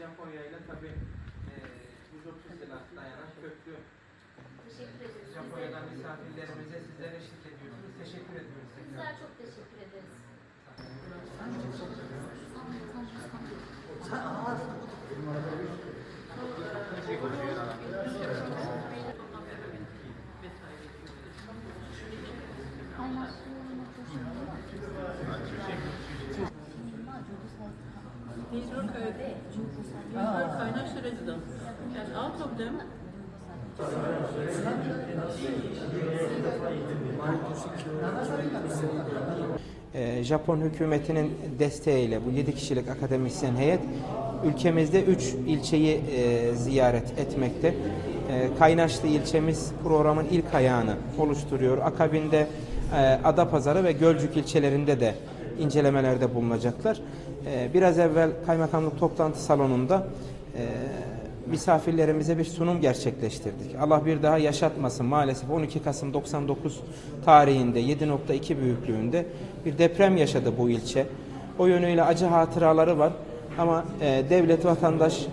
Japonya ile tabii e, 130 yıla dayanan köklü Teşekkür ederiz. Japonya'dan misafirlerimize sizler eşlik ediyorsunuz. Teşekkür ediyoruz. Bizler çok teşekkür ederiz. These Them, Ee, Japon hükümetinin desteğiyle bu 7 kişilik akademisyen heyet ülkemizde 3 ilçeyi e, ziyaret etmekte. E, Kaynaşlı ilçemiz programın ilk ayağını oluşturuyor. Akabinde e, Adapazarı ve Gölcük ilçelerinde de incelemelerde bulunacaklar. E, biraz evvel kaymakamlık toplantı salonunda e, misafirlerimize bir sunum gerçekleştirdik. Allah bir daha yaşatmasın maalesef 12 Kasım 99 tarihinde 7.2 büyüklüğünde bir deprem yaşadı bu ilçe. O yönüyle acı hatıraları var ama e, devlet vatandaş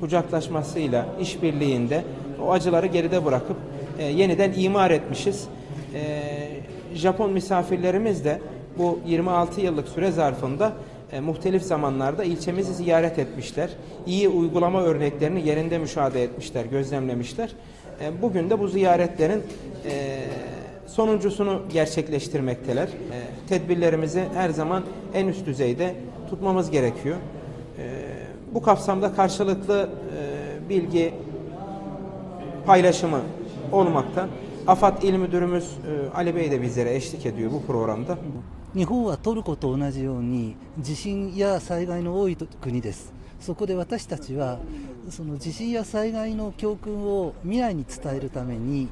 kucaklaşmasıyla işbirliğinde o acıları geride bırakıp e, yeniden imar etmişiz. E, Japon misafirlerimiz de bu 26 yıllık süre zarfında e, muhtelif zamanlarda ilçemizi ziyaret etmişler. İyi uygulama örneklerini yerinde müşahede etmişler, gözlemlemişler. E, bugün de bu ziyaretlerin e, sonuncusunu gerçekleştirmekteler. E, tedbirlerimizi her zaman en üst düzeyde tutmamız gerekiyor. E, bu kapsamda karşılıklı e, bilgi paylaşımı olmakta. AFAD İl Müdürümüz Ali Bey de bizlere eşlik ediyor bu programda. 日本はトルコと同じように地震や災害の多い国ですそこで私たちはその地震や災害の教訓を未来に伝えるために、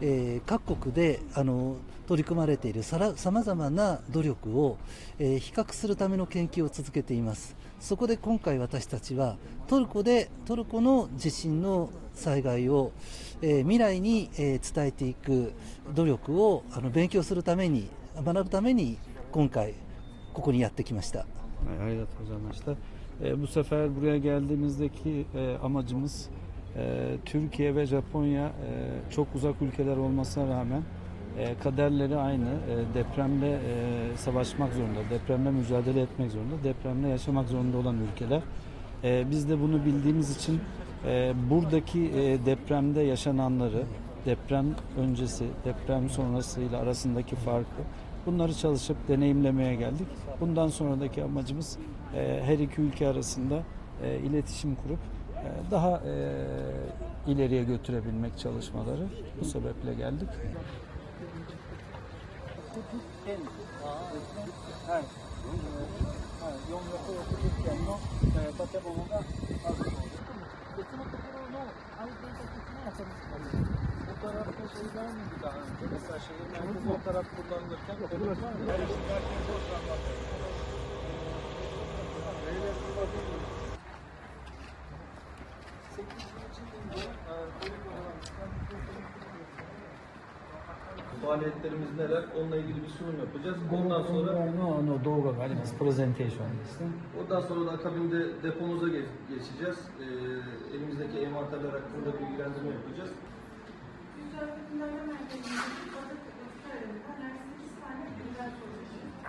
えー各国であの取り組まれているさまざまな努力を、えー比較するための研究を続けていますそこで今回私たちはトルコでトルコの地震の災害を、えー未来に、えー伝えていく努力をあの勉強するために学ぶために今回ここにやってきました。Hayrat hocam işte. Bu sefer buraya geldiğimizdeki e, amacımız Türkiye ve Japonya e, çok uzak ülkeler olmasına rağmen e, kaderleri aynı. E, depremle savaşmak zorunda, depremle mücadele etmek zorunda, depremle yaşamak zorunda olan ülkeler. Biz de bunu bildiğimiz için buradaki depremde yaşananları, deprem öncesi, deprem sonrasıyla arasındaki farkı bunları çalışıp deneyimlemeye geldik. Bundan sonraki amacımız her iki ülke arasında iletişim kurup daha e, ileriye götürebilmek çalışmaları. Bu sebeple geldik faaliyetlerimiz neler? Onunla ilgili bir sunum yapacağız. Ondan sonra No, no, Dogo Gardens presentation. ondan sonra da akabinde depomuza ge- geçeceğiz. Ee, elimizdeki envanterler hakkında bilgilendirme yapacağız. Güzel Kullanma Merkezi'nin atık ötesi aralarında 8 tane güzel soru.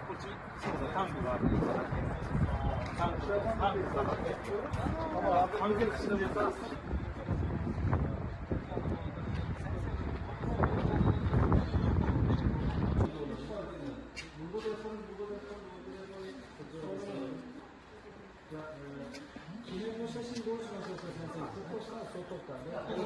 こっち、そうだ、タンクがある。写真どうしまし。ここ、ら。こ、